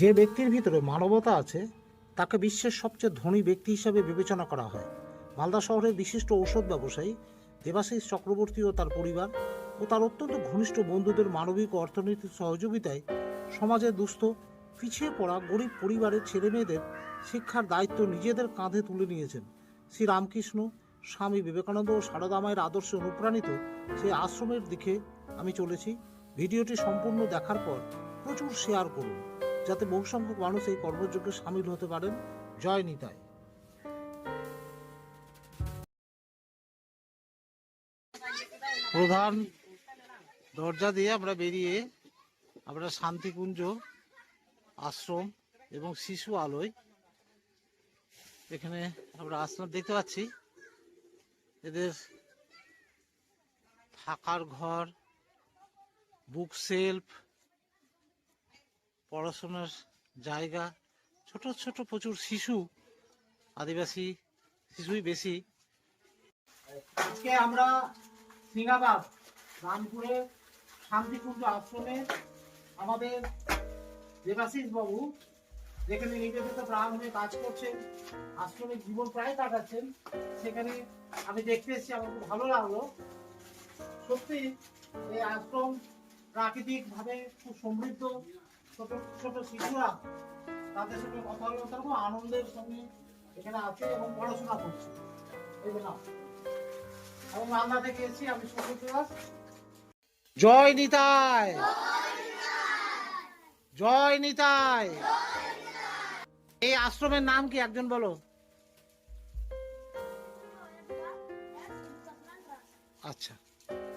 যে ব্যক্তির ভিতরে মানবতা আছে, তাকে বিশ্বের সবচেয়ে ধনী ব্যক্তি হিসাবে বিবেচনা করা হয়। মালদা শহরের বিশিষ্ট ঔষধ ব্যবসায়ী দেবাশিস চক্রবর্তী ও তার পরিবার ও তার অত্যন্ত ঘনিষ্ঠ বন্ধুদের মানবিক ও অর্থনৈতিক সহযোগিতায় সমাজের দুস্থ, পিছিয়ে পড়া গরিব পরিবারের ছেলেমেয়েদের শিক্ষার দায়িত্ব নিজেদের কাঁধে তুলে নিয়েছেন। শ্রী রামকৃষ্ণ, স্বামী বিবেকানন্দ ও সারদা মায়ের আদর্শে অনুপ্রাণিত সেই আশ্রমের দিকে আমি চলেছি। ভিডিওটি সম্পূর্ণ দেখার পর প্রচুর শেয়ার করুন। যাতে বহু সংখ্যক মানুষ এই কর্মযজ্ঞে সামিল হতে পারেন। জয় নিতাই। প্রধান দরজা দিয়ে আমরা বেরিয়ে আমরা শান্তিকুঞ্জ আশ্রম এবং শিশু আলোয়, এখানে আমরা আশ্রম দেখতে পাচ্ছি। এদের থাকার ঘর বুক সেলফ পড়াশোনার জায়গা, ছোট ছোট প্রচুর শিশু, আদিবাসী শিশুই বেশি। আজকে আমরা সিঙ্গাবাদ, রামপুরে শান্তিকুঞ্জ আশ্রমে আমাদের দেবাশিস বাবু, যেখানে নিবেদিত প্রাণ হয়ে কাজ করছেন, আশ্রমে জীবন প্রায় কাটাচ্ছেন, সেখানে আমি দেখতে এসেছি, আমার খুব ভালো লাগল। সত্যি, এই আশ্রম প্রাকৃতিকভাবে খুব সমৃদ্ধ। ছোট ছোট শিশুরা তাদের সঙ্গে কথা বলে তারা খুব আনন্দের সঙ্গে এখানে আছে এবং পড়াশোনা করছে। এবং মালদা থেকে এসেছি, আমি দাস জয় নিতাই! জয় নিতাই! এই আশ্রমের নাম কি? একজন বলো। আচ্ছা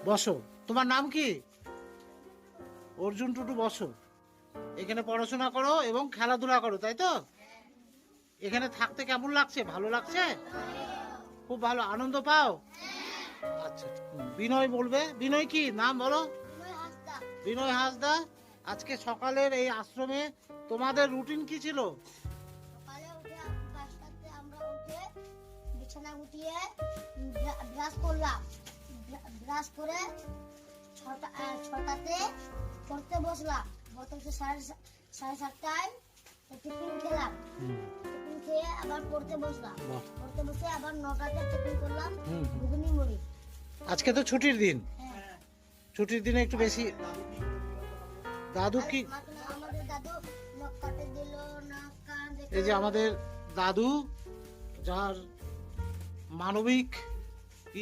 বসো। তোমার নাম কি? অর্জুন টুটু, বসো। এখানে পড়াশোনা করো এবং খেলাধুলা করো, তাই তো? এখানে থাকতে কেমন লাগছে? ভালো লাগছে? খুব ভালো। আনন্দ পাও? আচ্ছা বিনয় বলবে। বিনয় কি? নাম বলো। বিনয় হাসদা। আজকে সকালের এই আশ্রমে তোমাদের রুটিন কি ছিল? ছটাতে পড়তে বসলাম। বলতে সাড়ে সাড়ে সাতটায় টিফিন খেলাম। টিফিন খেয়ে আবার পড়তে বসলাম। পড়তে বসে আবার নটাতে টিফিন করলাম। ঘুগনি মুড়ি। আজকে তো ছুটির দিন। হ্যাঁ ছুটির দিনে একটু বেশি দাদু কি আমাদের দাদু নখ কাটে দিল নাক কান এই যে আমাদের দাদু যার মানবিক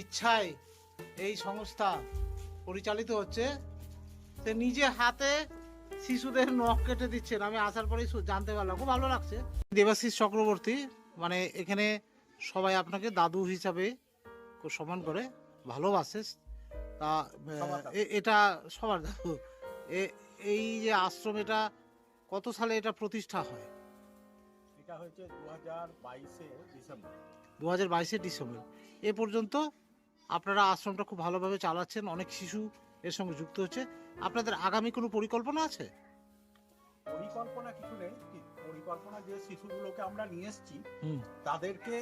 ইচ্ছায় এই সংস্থা পরিচালিত হচ্ছে সে নিজে হাতে শিশুদের নখ কেটে দিচ্ছেন। আমি আসার পরেই জানতে পারলাম। খুব ভালো লাগছে। দেবাশিস চক্রবর্তী মানে এখানে সবাই আপনাকে দাদু হিসাবে সম্মান করে ভালোবাসে। তা এটা সবার দাদু। এই যে আশ্রম এটা কত সালে এটা প্রতিষ্ঠা হয়? এটা হয়েছে দু হাজার বাইশে ডিসেম্বর। দু হাজার বাইশে ডিসেম্বর। এ পর্যন্ত আপনারা আশ্রমটা খুব ভালোভাবে চালাচ্ছেন। অনেক শিশু এর সঙ্গে যুক্ত হচ্ছে। আপনাদের আগামী কোনো পরিকল্পনা আছে? পরিকল্পনা কিছু নেই। পরিকল্পনা যে শিশুগুলোকে আমরা নিয়ে এসেছি তাদেরকে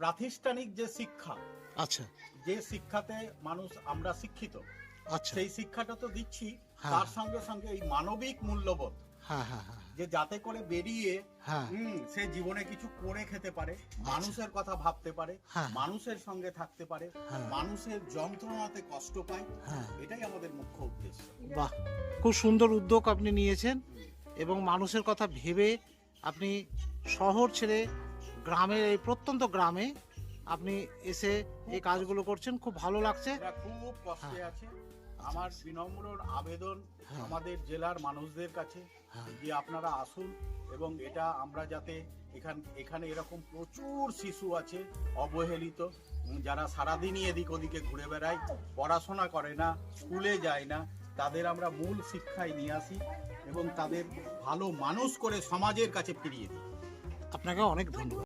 প্রাতিষ্ঠানিক যে শিক্ষা আচ্ছা। যে শিক্ষাতে মানুষ আমরা শিক্ষিত আচ্ছা। সেই শিক্ষাটা তো দিচ্ছি। হ্যাঁ। তার সঙ্গে সঙ্গে এই মানবিক মূল্যবোধ হ্যাঁ হ্যাঁ হ্যাঁ। যে যাতে করে বেরিয়ে হ্যাঁ হুম, সে জীবনে কিছু করে খেতে পারে মানুষের কথা ভাবতে পারে হ্যাঁ। মানুষের সঙ্গে থাকতে পারে হ্যাঁ। মানুষের যন্ত্রণাতে কষ্ট পায় এটাই আমাদের মুখ্য উদ্দেশ্য বাহ খুব সুন্দর উদ্যোগ আপনি নিয়েছেন এবং মানুষের কথা ভেবে আপনি শহর ছেড়ে গ্রামের এই প্রত্যন্ত গ্রামে আপনি এসে এই কাজগুলো করছেন খুব ভালো লাগছে খুব কষ্টে। আছে আমার বিনম্র আবেদন হ্যাঁ। আমাদের জেলার মানুষদের কাছে হ্যাঁ। যে আপনারা আসুন এবং এটা আমরা যাতে এখান এখানে এরকম প্রচুর শিশু আছে অবহেলিত যারা সারাদিনই এদিক ওদিকে ঘুরে বেড়ায় পড়াশোনা করে না স্কুলে যায় না তাদের আমরা মূল শিক্ষায় নিয়ে আসি এবং তাদের ভালো মানুষ করে সমাজের কাছে ফিরিয়ে দিই। আপনাকে অনেক ধন্যবাদ।